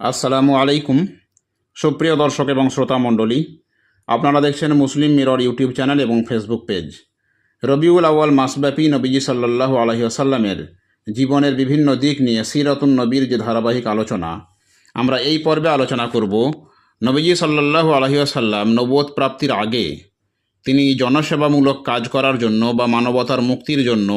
আসসালামু আলাইকুম। সুপ্রিয় দর্শক এবং শ্রোতা মণ্ডলী, আপনারা দেখছেন মুসলিম মিরর ইউটিউব চ্যানেল এবং ফেসবুক পেজ। রবিউল আউয়াল মাসব্যাপী নবীজি সাল্লাল্লাহু আলহি আসাল্লামের জীবনের বিভিন্ন দিক নিয়ে সিরাতুন নবীর যে ধারাবাহিক আলোচনা, আমরা এই পর্বে আলোচনা করব নবীজি সাল্লাল্লাহু আলহি আসাল্লাম নবোধ প্রাপ্তির আগে তিনি জনসেবামূলক কাজ করার জন্য বা মানবতার মুক্তির জন্য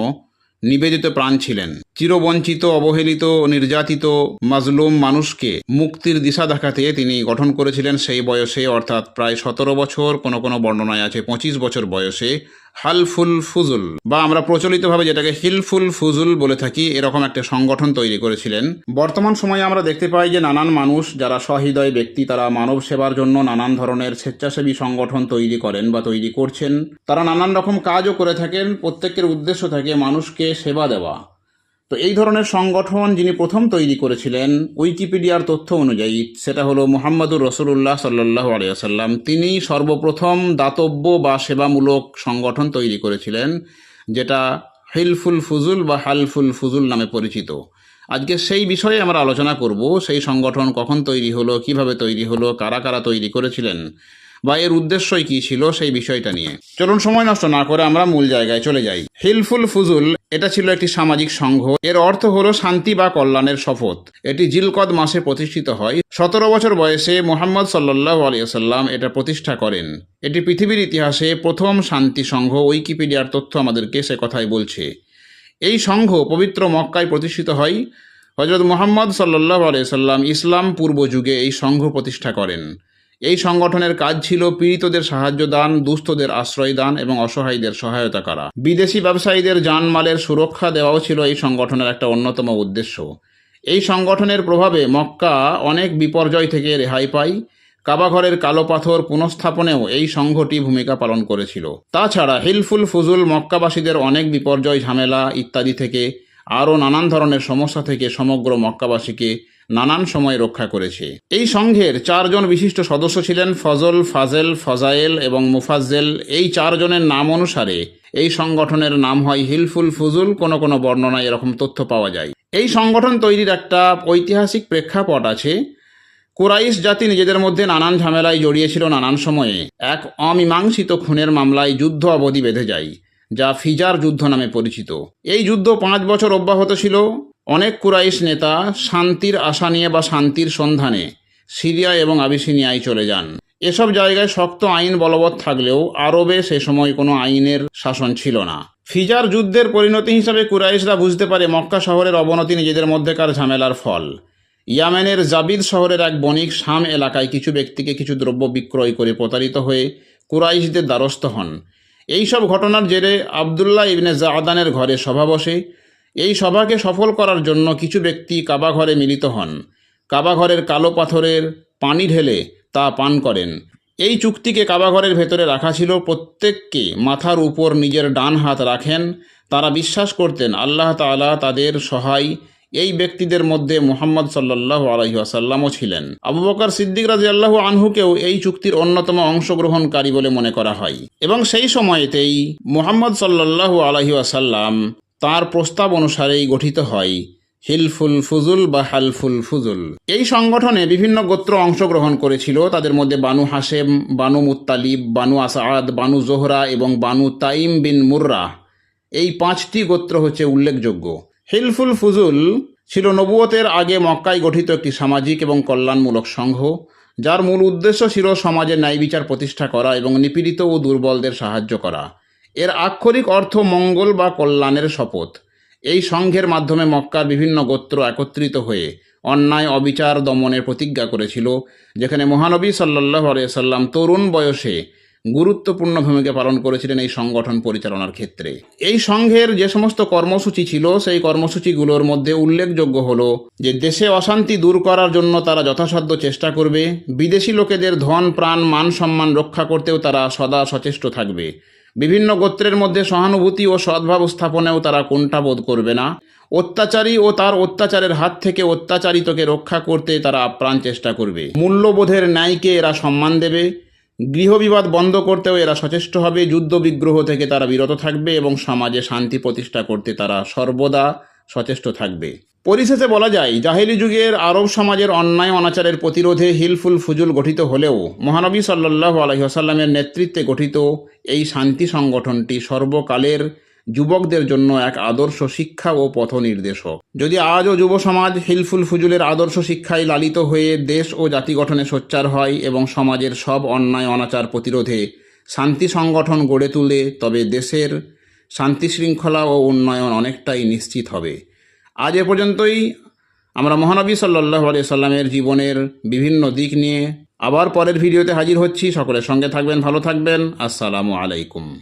নিবেদিত প্রাণ ছিলেন। চিরবঞ্চিত, অবহেলিত, নির্যাতিত, মাজলুম মানুষকে মুক্তির দিশা দেখাতে তিনি গঠন করেছিলেন সেই বয়সে, অর্থাৎ প্রায় সতেরো বছর, কোনো কোনো বর্ণনায় আছে পঁচিশ বছর বয়সে। হালফুল ফুজুল। বা আমরা প্রচলিতভাবে যেটাকে হিলফুল ফুজুল বলে থাকি, এরকম একটা সংগঠন তৈরি করেছিলেন। বর্তমান সময়ে আমরা দেখতে পাই যে নানান মানুষ যারা সহৃদয় ব্যক্তি, তারা মানব সেবার জন্য নানান ধরনের স্বেচ্ছাসেবী সংগঠন তৈরি করেন বা তৈরি করছেন। তারা নানান রকম কাজও করে থাকেন। প্রত্যেকের উদ্দেশ্য থাকে মানুষকে সেবা দেওয়া। তো এই ধরনের সংগঠন যিনি প্রথম তৈরি করেছিলেন, উইকিপিডিয়ার তথ্য অনুযায়ী, সেটা হলো মোহাম্মদুর রসুল্লাহ সাল্লাহ আলিয়াল্লাম তিনি সর্বপ্রথম দাতব্য বা সেবামূলক সংগঠন তৈরি করেছিলেন, যেটা হিলফুল ফুজুল বা হালফুল ফুজুল নামে পরিচিত। আজকে সেই বিষয়ে আমরা আলোচনা করব, সেই সংগঠন কখন তৈরি হলো, কীভাবে তৈরি হলো, কারা কারা তৈরি করেছিলেন বা এর উদ্দেশ্যই কি ছিল সেই বিষয়টা নিয়ে। চলুন সময় নষ্ট না করে আমরা মূল জায়গায় চলে যাই। হিলফুল ফুজুল, এটা ছিল একটি সামাজিক সংঘ। এর অর্থ হলো শান্তি বা কল্যাণের শপথ। এটি জিলকদ মাসে প্রতিষ্ঠিত হয়। সতেরো বছর বয়সে মোহাম্মদ সাল্লাহ আলিয়াল্লাম এটা প্রতিষ্ঠা করেন। এটি পৃথিবীর ইতিহাসে প্রথম শান্তি সংঘ। উইকিপিডিয়ার তথ্য আমাদেরকে সে কথাই বলছে। এই সংঘ পবিত্র মক্কায় প্রতিষ্ঠিত হয়। হজরত মোহাম্মদ সাল্লাহ আলিয়াল্লাম ইসলাম পূর্ব যুগে এই সংঘ প্রতিষ্ঠা করেন। এই সংগঠনের কাজ ছিল পীড়িতদের সাহায্য দান, দুস্থদের আশ্রয় দান এবং অসহায়ীদের সহায়তা করা। বিদেশি ব্যবসায়ীদের জানমালের সুরক্ষা দেওয়াও ছিল এই সংগঠনের একটা অন্যতম উদ্দেশ্য। এই সংগঠনের প্রভাবে মক্কা অনেক বিপর্যয় থেকে রেহাই পায়। কাবাঘরের কালো পাথর পুনঃস্থাপনেও এই সংঘটি ভূমিকা পালন করেছিল। তাছাড়া হিলফুল ফুজুল মক্কাবাসীদের অনেক বিপর্যয়, ঝামেলা ইত্যাদি থেকে আরও নানান ধরনের সমস্যা থেকে সমগ্র মক্কাবাসীকে নানান সময় রক্ষা করেছে। এই সংঘের চারজন বিশিষ্ট সদস্য ছিলেন ফজল, ফাজেল, ফজায়েল এবং মুফাজ্জেল। এই চারজনের নাম অনুসারে এই সংগঠনের নাম হয় হিলফুল ফুজুল। কোনো কোনো বর্ণনায় এরকম তথ্য পাওয়া যায়। এই সংগঠন তৈরির একটা ঐতিহাসিক প্রেক্ষাপট আছে। কুরাইশ জাতি নিজেদের মধ্যে নানান ঝামেলায় জড়িয়েছিল নানান সময়ে। এক অমীমাংসিত খুনের মামলায় যুদ্ধ অবধি বেঁধে যায়, যা ফিজার যুদ্ধ নামে পরিচিত। এই যুদ্ধ পাঁচ বছর অব্যাহত ছিল। অনেক কুরাইশ নেতা শান্তির আশা নিয়ে বা শান্তির সন্ধানে সিরিয়া এবং আবিসিনিয়ায় চলে যান। এসব জায়গায় শক্ত আইন বলবৎ থাকলেও আরবে সে সময় কোনো আইনের শাসন ছিল না। ফিজার যুদ্ধের পরিণতি হিসাবে কুরাইশরা বুঝতে পারে মক্কা শহরের অবনতি নিজেদের মধ্যেকার ঝামেলার ফল। ইয়ামেনের জাবিদ শহরের এক বণিক শাম এলাকায় কিছু ব্যক্তিকে কিছু দ্রব্য বিক্রয় করে প্রতারিত হয়ে কুরাইশদের দ্বারস্থ হন। এইসব ঘটনার জেরে আবদুল্লাহ ইবনে জাহাদানের ঘরে সভা বসে এই সভাকে সফল করার জন্য কিছু ব্যক্তি কাবাঘরে মিলিত হন। কাবাঘরের কালো পাথরের পানি ঢেলে তা পান করেন। এই চুক্তিকে কাবাঘরের ভেতরে রাখা ছিল। প্রত্যেককে মাথার উপর নিজের ডান হাত রাখেন। তারা বিশ্বাস করতেন, আল্লাহ তাআলা তাদের সহায় এই ব্যক্তিদের মধ্যে মোহাম্মদ সাল্লাহ আলহি আসাল্লামও ছিলেন। আবু বকর সিদ্দিক রাজি আল্লাহ আনহুকেও এই চুক্তির অন্যতম অংশগ্রহণকারী বলে মনে করা হয়। এবং সেই সময়তেই মোহাম্মদ সাল্লাহ আলহি আসাল্লাম তার প্রস্তাব অনুসারেই গঠিত হয়, হিলফুল ফুজুল বা হালফুল ফুজুল। এই সংগঠনে বিভিন্ন গোত্র অংশগ্রহণ করেছিল। তাদের মধ্যে বানু হাসেম বানু মুত্তালিব, বানু আসাদ, বানু জোহরা এবং বানু তাইম বিন মুর্রা। এই পাঁচটি গোত্র হচ্ছে উল্লেখযোগ্য। হিলফুল ফুজুল ছিল নবুয়তের আগে মক্কায় গঠিত একটি সামাজিক এবং কল্যাণমূলক সংঘ, যার মূল উদ্দেশ্য ছিল সমাজে ন্যায় বিচার প্রতিষ্ঠা করা এবং নিপীড়িত ও দুর্বলদের সাহায্য করা। এর আক্ষরিক অর্থ মঙ্গল বা কল্যাণের শপথ। এই সংঘের মাধ্যমে মক্কার বিভিন্ন গোত্র একত্রিত হয়ে অন্যায়, অবিচার, দমনের প্রতিজ্ঞা করেছিল, যেখানে মহানবী সাল্লাহ সাল্লাম তরুণ বয়সে গুরুত্বপূর্ণ ভূমিকা পালন করেছিলেন এই সংগঠন পরিচালনার ক্ষেত্রে। এই সংঘের যে সমস্ত কর্মসূচি ছিল, সেই কর্মসূচিগুলোর মধ্যে উল্লেখযোগ্য হল যে, দেশে অশান্তি দূর করার জন্য তারা যথাসাধ্য চেষ্টা করবে, বিদেশি লোকেদের ধন, প্রাণ মান সম্মান রক্ষা করতেও তারা সদা সচেষ্ট থাকবে। বিভিন্ন গোত্রের মধ্যে সহানুভূতি ও সদ্ভাব স্থাপনেও তারা কোনটাবোধ করবে না। অত্যাচারী ও তার অত্যাচারের হাত থেকে অত্যাচারিতকে রক্ষা করতে তারা আপ্রাণ চেষ্টা করবে। মূল্যবোধের ন্যায়কে এরা সম্মান দেবে। গৃহবিবাদ বন্ধ করতেও এরা সচেষ্ট হবে। যুদ্ধ বিগ্রহ থেকে তারা বিরত থাকবে এবং সমাজে শান্তি প্রতিষ্ঠা করতে তারা সর্বদা সচেষ্ট থাকবে। পরিশেষে বলা যায়, জাহেলি যুগের আরব সমাজের অন্যায় অনাচারের প্রতিরোধে হিলফুল ফুজুল গঠিত হলেও মহানবী সাল্লাহ আলহিহাসাল্লামের নেতৃত্বে গঠিত এই শান্তি সংগঠনটি সর্বকালের যুবকদের জন্য এক আদর্শ শিক্ষা ও পথ নির্দেশক যদি আজও যুব সমাজ হিলফুল ফুজুলের আদর্শ শিক্ষায় লালিত হয়ে দেশ ও জাতি গঠনে সোচ্চার হয় এবং সমাজের সব অন্যায় অনাচার প্রতিরোধে শান্তি সংগঠন গড়ে তুলে, তবে দেশের শান্তি শৃঙ্খলা ও উন্নয়ন অনেকটাই নিশ্চিত হবে। আজ এ পর্যন্তই। আমরা মহানবী সাল্লাহ আলি সাল্লামের জীবনের বিভিন্ন দিক নিয়ে আবার পরের ভিডিওতে হাজির হচ্ছি। সকলের সঙ্গে থাকবেন, ভালো থাকবেন। আসসালামু আলাইকুম।